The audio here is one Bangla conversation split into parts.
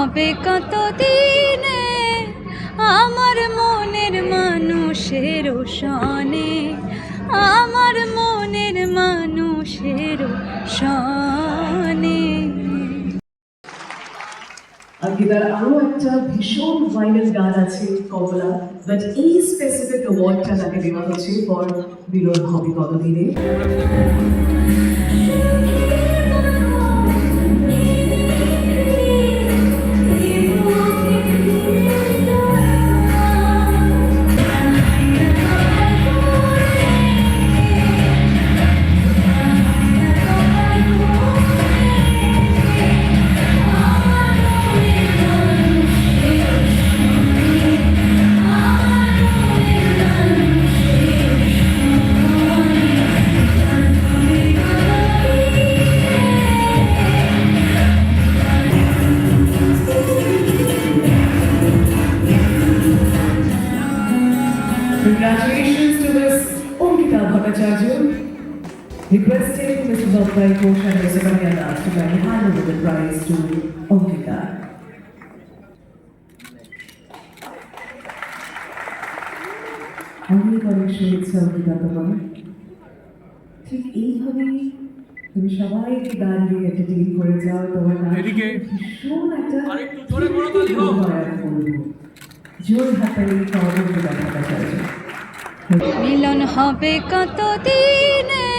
হবে কত দিনে আমার মনের মানুষের সনে আমার মনের মানুষের সনে অঙ্কিতার আরও একটা ভীষণ ভাইরাল গান আছে কমলা বাট এই স্পেসিফিক অ্যাওয়ার্ডটা তাকে দেওয়া হচ্ছে ফর মিলন হবে কতদিনে? Congratulations to Ms. Omkita Bhattacharya. Requesting Mr. Bhabbai Ghosh and Mr. Kanya Das to kindly hand over the prize to Omkita. অনেক অনেক শুভেচ্ছা অঙ্কিতা তোমার ঠিক এইভাবেই তুমি সবাইকে দিয়ে এন্টারটেইন করে যাও তোমার এদিকে। ভীষণ একটা আরেকটু জোরে তালি হোক। হয় হাতালি খাওয়া অঙ্কিতা ভট্টাচার্য মিলন হবে কত দিনে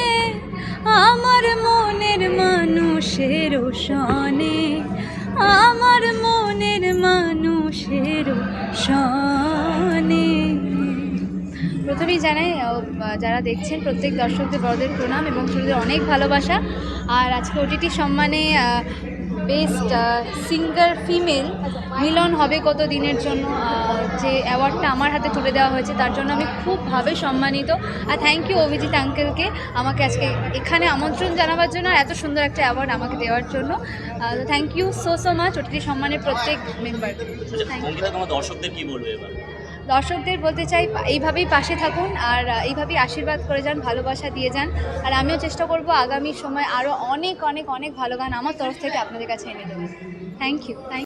আমার মনের মানুষের সনে আমার মনের মানুষের সনে প্রথমেই জানাই যারা দেখছেন প্রত্যেক দর্শকদের বড়দের প্রণাম এবং ছোটদের অনেক ভালোবাসা। আর আজকে ওটিটি সম্মানে বেস্ট সিঙ্গার ফিমেল মিলন হবে কত দিনের জন্য যে অ্যাওয়ার্ডটা আমার হাতে তুলে দেওয়া হয়েছে, তার জন্য আমি খুবভাবে সম্মানিত। আর থ্যাংক ইউ অভিজিৎ আঙ্কেলকে আমাকে আজকে এখানে আমন্ত্রণ জানাবার জন্য আর এত সুন্দর একটা অ্যাওয়ার্ড আমাকে দেওয়ার জন্য। Thank you so so much OTT সম্মানের প্রত্যেক মেম্বারকে থ্যাংক ইউ দর্শকদের কি বলবে এবার? দর্শকদের বলতে চাই এইভাবেই পাশে থাকুন আর এইভাবেই আশীর্বাদ করে যান, ভালোবাসা দিয়ে যান। আর আমিও চেষ্টা করব আগামী সময় আরও অনেক অনেক অনেক ভালো গান আমার তরফ থেকে আপনাদের কাছে এনে দেবেন থ্যাংক ইউ থ্যাংক